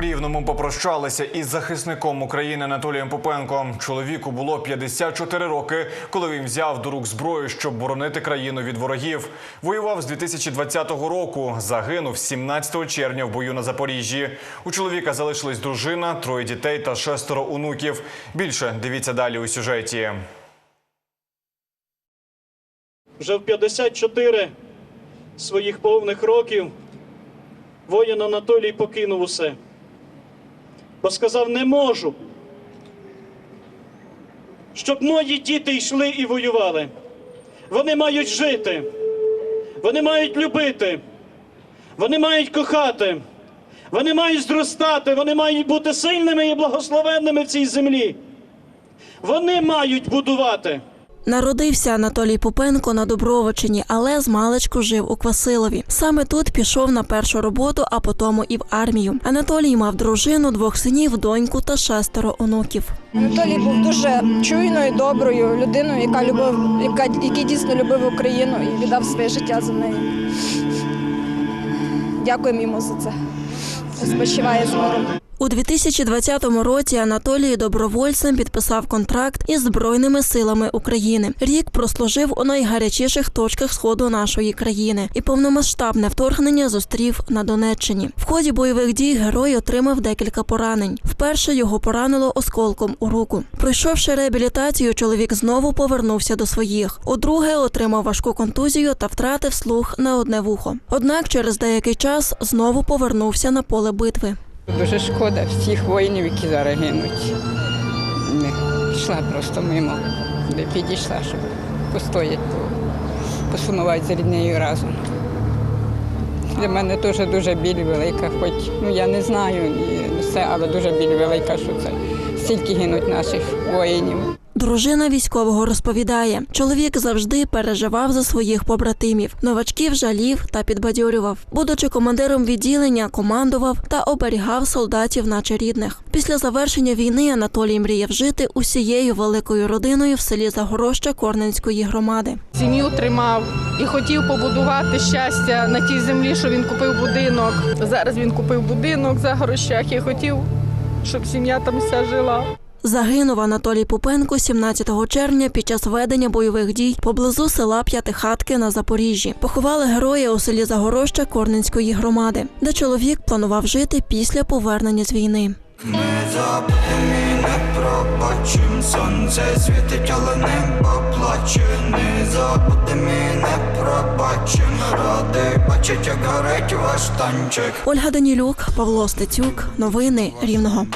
Рівному попрощалися із захисником України Анатолієм Попенком. Чоловіку було 54 роки, коли він взяв до рук зброю, щоб боронити країну від ворогів. Воював з 2020 року. Загинув 17 червня в бою на Запоріжжі. У чоловіка залишились дружина, троє дітей та шестеро онуків. Більше дивіться далі у сюжеті. Вже в 54 своїх повних років воїн Анатолій покинув усе. Бо сказав, не можу. Щоб мої діти йшли і воювали. Вони мають жити, вони мають любити, вони мають кохати, вони мають зростати, вони мають бути сильними і благословенними в цій землі. Вони мають будувати. Народився Анатолій Попенко на Добровичині, але з маличку жив у Квасилові. Саме тут пішов на першу роботу, а потім і в армію. Анатолій мав дружину, двох синів, доньку та шестеро онуків. Анатолій був дуже чуйною, доброю людиною, яка любив, яка який дійсно любив Україну і віддав своє життя за неї. Дякуємо йому за це. Спочиває з миром. У 2020 році Анатолій добровольцем підписав контракт із Збройними силами України. Рік прослужив у найгарячіших точках сходу нашої країни і повномасштабне вторгнення зустрів на Донеччині. В ході бойових дій герой отримав декілька поранень. Вперше його поранило осколком у руку. Пройшовши реабілітацію, чоловік знову повернувся до своїх. Удруге отримав важку контузію та втратив слух на одне вухо. Однак через деякий час знову повернувся на поле битви. Дуже шкода всіх воїнів, які зараз гинуть. Не йшла просто мимо, де підійшла, щоб постояти, посунувати за ріднею разом. Для мене теж дуже біль велика, хоч ну, я не знаю все, але дуже біль велика, що це стільки гинуть наших воїнів. Дружина військового розповідає, чоловік завжди переживав за своїх побратимів, новачків жалів та підбадьорював. Будучи командиром відділення, командував та оберігав солдатів, наче рідних. Після завершення війни Анатолій мріяв жити усією великою родиною в селі Загорожча Корненської громади. Сім'ю тримав і хотів побудувати щастя на тій землі, що він купив будинок. Зараз він купив будинок за грошах і хотів, щоб сім'я там вся жила. Загинув Анатолій Попенко 17 червня під час ведення бойових дій поблизу села П'ятихатки на Запоріжжі. Поховали героя у селі Загорожча Корненської громади, де чоловік планував жити після повернення з війни. Не забудем не пробачим Сонце світить, але небо плаче Не забудем не пробачим Радий бачить, як горить ваш танчик Ольга Данілюк, Павло Стецюк. Новини Рівного.